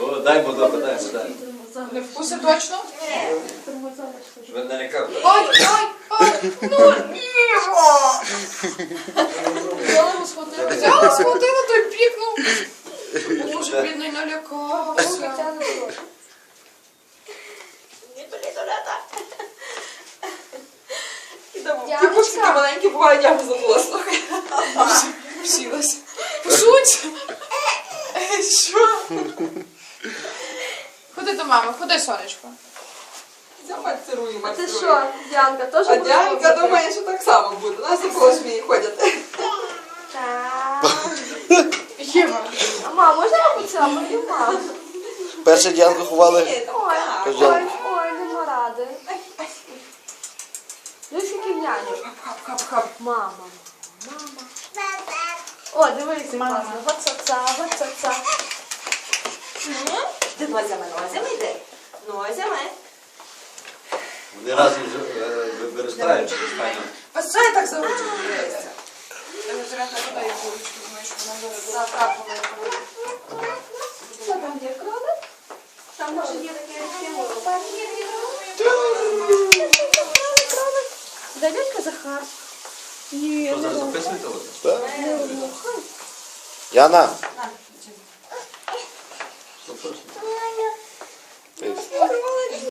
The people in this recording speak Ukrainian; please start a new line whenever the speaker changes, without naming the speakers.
О, дай мотоку, дай, дай.
Не вкуси точно?
Щоб не налякав.
Ай, ай, ай, ну ні! Взяла, схватила, взяла, схватила, той пікнув. Боже, бідний налякався.
Ті пушки маленькі бувають, я вже забула слухай.
Ходи до мами, ходи, сонечко.
Я мацерую,
Ти
мацерую.
що, Діанка, теж
А
буде
Діанка думає, що так само буде. У нас і колошмії ходять.
Так.
Єва.
А мам, можна я поцілую маму?
Перше Діанку ховали.
Ой, ой, ой, нема ради. Ну скільки няню?
Хап-хап-хап.
Мама, мама. О, дивися, класно. Гоцаца, гоцаца.
Ти нозями, нозями йди. Нозями.
Вони разом е, ви- виростають через
це я так за ручку дивиться.
Зряка туди і булочку, знаєш, вона зараз
Затрапила.
Що там є крови? Там може є таке дядька Захар. Ні,
Що
не
зараз
можу.
Яна.
Що точно?
Дивись.